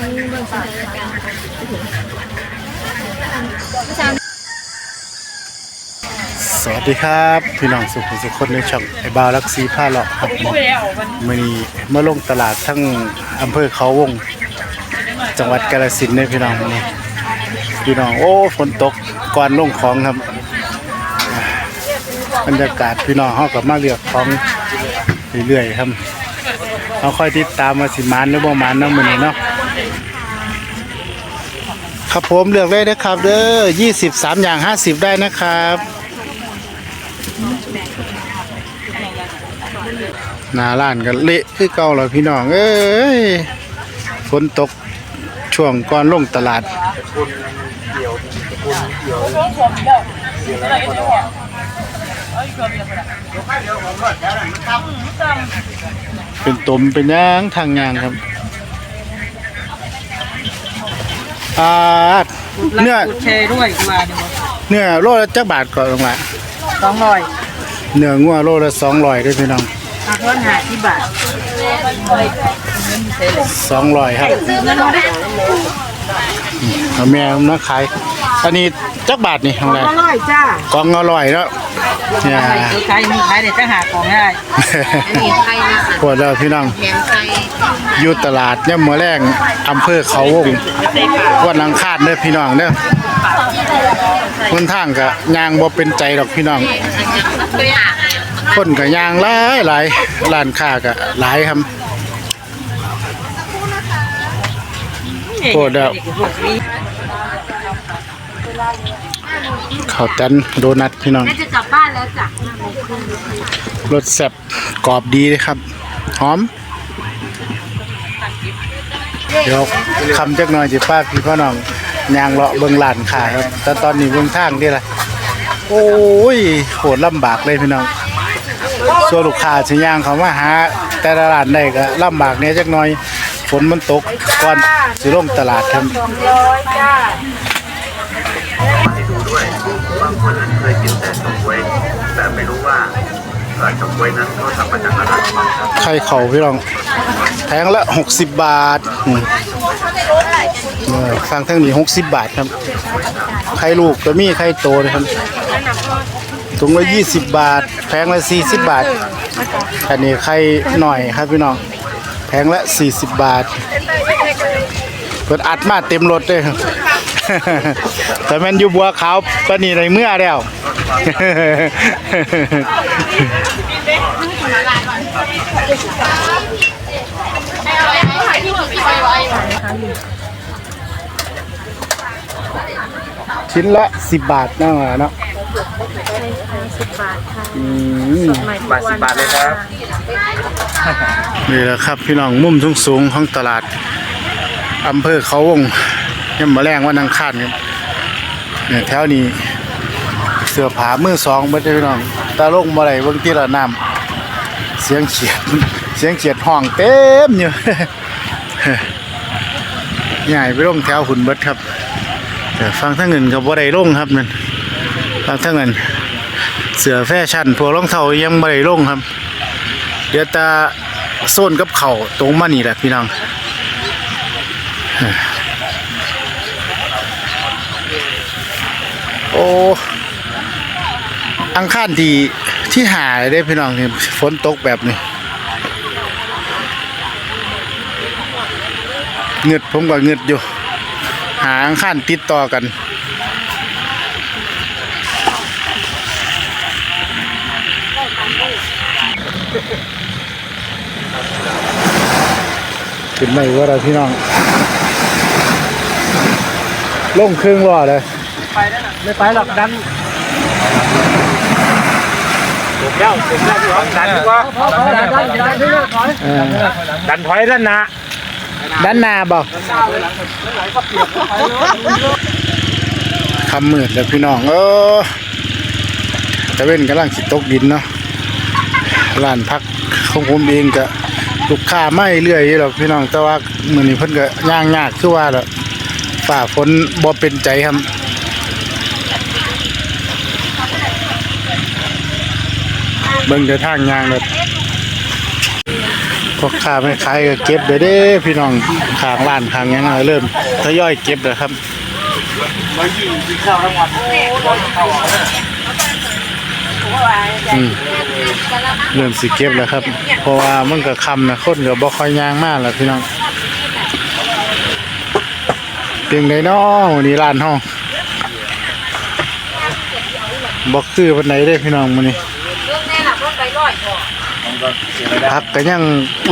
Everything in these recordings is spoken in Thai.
สถานการณ์สวัสดีครับพี่น้องสุขสุขคนในช่องไอ้บาวลักซีผ้าหลอกครับผมมื่อนี้มาลงตลาดทั้งอำเภอเขาวง จังหวัดกาฬสินธุ์เนี่ยพี่น้องนี้พี่น้องโอ้ฝนตกก่อนลงของครับบรรยากาศพี่น้องเฮากับมาเลือกของเรื่อยๆครับเราค่อยติดตามมาสิมานหรือบ่มานเนาะมื้อนี้เนาะ ครับผมเลือกได้นะครับ เด้อ23อย่าง50ได้นะครับหนาร้านก็เละคือเก่าแล้วพี่น้องเอ้ยฝนตกช่วงก่อนลงตลาดเป็นตมเป็นย่างทางยางครับ อ่าเนื้อแชร์ด้วยกูว่าเนี่ยเนื้อโลละจักบาทก่อนลงมาสองร้อยเนื้องัวโลละสองร้อยด้วยพี่น้องหักร้อนหาที่บาทสองร้อยครับเอาแม่มาขายอันนี้จักบาทนี่ทางไรอร่อยจ้ากองอร่อยแล้ว เนี่ยใครคือใครมีใครเดี๋ยวจะหาของได้อันนี้ไข่นี่ค่ะปวดแล้วพี่น้องแหนมไข่อยู่ตลาดเนี่ยามมือแรงอำเภอเขาวงวันอังคารเด้อพี่น้องเด้อคนทางก็ยางบ่เป็นใจดอกพี่น้องตัวอย่างคนก็ยางหลายหลายร้านค้าก็หลายครับโคตรแล้ว ข้าวตันโดนัทพี่น้องจะกลับบ้านแล้วจ้ะรสแซ่บกรอบดีเลยครับ หอม เดี๋ยวคำจักหน่อยจิป้าพี่พ่อน้องยางเลาะเบิ่งร้านค้าครับ แต่ตอนนี้เบิ่งทางนี่ล่ะโอ้ยโหดลำบากเลยพี่น้องส่วนลูกค้าสิย่างเขามาหาแต่ละร้านได้ก็ลำบากเนี่ยจักหน่อยฝนมันตกก่อนสิลงตลาดครับ ด้วยบางคนเคยกินแต่ชมวยแต่ไม่รู้ว่าเอ่อชมวยนั้นเขาทำมาจากอะไรครับไข่เขาพี่น้องแพงละ60 บาทอืมเออฟังทั้งนี้60 บาทครับไข่ลูกก็มีไข่โตนะครับถุงละ20 บาทแพงละ40 บาท อันนี้ไข่หน่อยครับพี่น้องแพงละ 40 บาทเปิดอัดมาเต็มรถเลยครับ แต่แมันอยู่บัวขาวปานนีในเมื่อแล้ว ชิ้นละ10บาทนั่นแหละเนาะอืมบาทสิบบาทเลยครับ นี่แหละครับพี่น้องมุมสูงสูงๆของตลาดอำเภอเขาวง ยังมาแรงวันอังคารครับเนี่ยแถวนี้ เสือผามือสองเบ่ได้พี่น้อง ตาลงบ่ได้เบิ่งที่ละน้ำเสียงเขียด เสียงเขียดห้องเต็มอยู่ใหญ่ไปลงแถวหุ่นเบิดครับแต่ฟังทั้งเงินกับบ่ได้ลงครับนั่นฟังทั้งเงินเสือแฟชั่นพวกรองเท้ายังบ่ได้ลงครับ เดี๋ยวตาโซนกับเข่าตรงมานี่แหละพี่น้อง โอ้อังคารที่ที่หาได้พี่น้องนี่ฝนตกแบบนี้เงืดผมก็เงืดอยู่ หาอังคารติดต่อกันขึ้นไม่ว่าเราพี่น้องลงครื่องรอเลย ไปแล้วน่ะไม่ไปหรอกดันผมแล้วผมแล้วดันดีกว่าดันดันดันเรื่อยๆถอยเออดันถอยด้านหน้าด้านหน้าบอกคำมืดแล้วพี่น้องเออตะเว้นกำลังสิตกดินเนาะร้านพักของผมเองก็ลูกค้าไม่เรื่อยอยู่หรอกพี่น้องแต่ว่ามื้อนี้เพิ่นก็ย่างยากคือว่าแหละฝ่าฝนบ่เป็นใจครับ เบิ่งแต่ทางยางแบบพ่อค้าไม่ขายก็เก็บเด้อเด้อพี่น้องข้างร้านข้างหยังก็เริ่มทยอยเก็บแล้วครับร้อยยี่สิบข้าวทั้งวันร้อยข้าวอืมเริ่มสิเก็บแล้วครับ เพราะว่ามันก็ค่ำนะคนก็บ่ค่อยย่างมากแล้วพี่น้องเพียงใดน้อวันนี้ร้านเฮาบ่คือปานใดเด้อพี่น้องมื้อนี้ ผักก็ยัง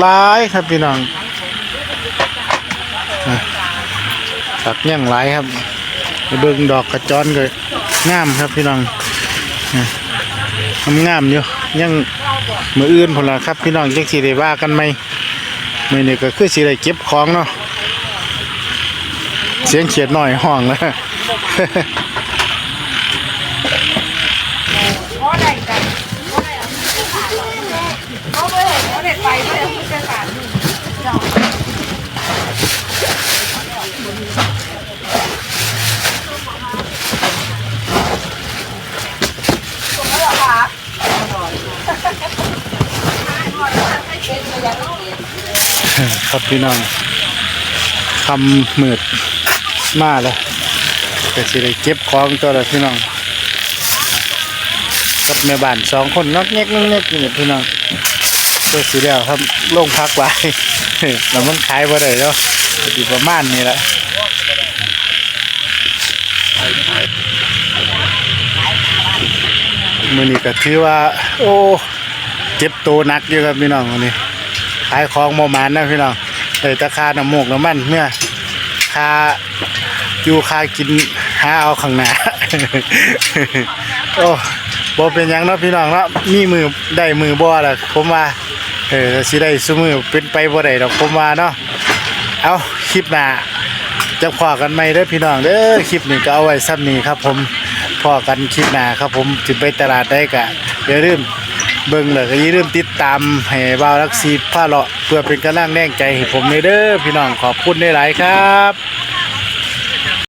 หลายครับพี่น้องผักยังหลายครับเบิ่งดอกกระจรก็งามครับพี่น้องงามอยู่ยังมืออื่นพุ่นล่ะครับ พี่น้องจังสิได้ว่ากันไหมมือนี้ก็คือสิได้เก็บของเนาะเสียงเขียดหน่อยห้องแล้ว เขาเด็ดไปก็เลยพูดจะสารหนึ่งดอกส่งแล้วเหรอคะครับพี่น้องคำหมืดมาแล้วแต่สิได้เก็บของตัวละพี่น้องกับแม่บ้านสองคนนักเง็กนอกเง็กนี่พี่น้อง ตัวสีเดียวครับลงพักไว้แล้วมันขายบ่ได้แล้วสิประมาณนี้และมือนี้ก็ถือว่า โอ้เจ็บตัวหนักอยู่ครับพี่น้องวันนี้ขายของโมมานนะพี่น้องเลยตะคาน้ำมูกน้ำมันเมื่อคาอยู่คากินหาเอาข้างหน้าโอ้บ่เป็นยังเนาะพี่น้องเนาะมีมือได้มือบ่ล่ะผมว่า เออสิได้ซุมือเป็นไปบ่ได้ดอกผมว่าเนาะเอาคลิปหน้าจะพอกันไหมเด้อพี่น้องเด้อคลิปนี้ก็เอาไว้ซ้ำนี้ครับผมพอกันคลิปหน้าครับผมสิไปตลาดได้กะอย่าลืมเบิ่งเลยก็อย่าลืมติดตามให้บ่าวรักซีผ้าเลาะเพื่อเป็นกำลังแรงใจให้ผมเด้อพี่น้องขอบคุณได้หลายครับ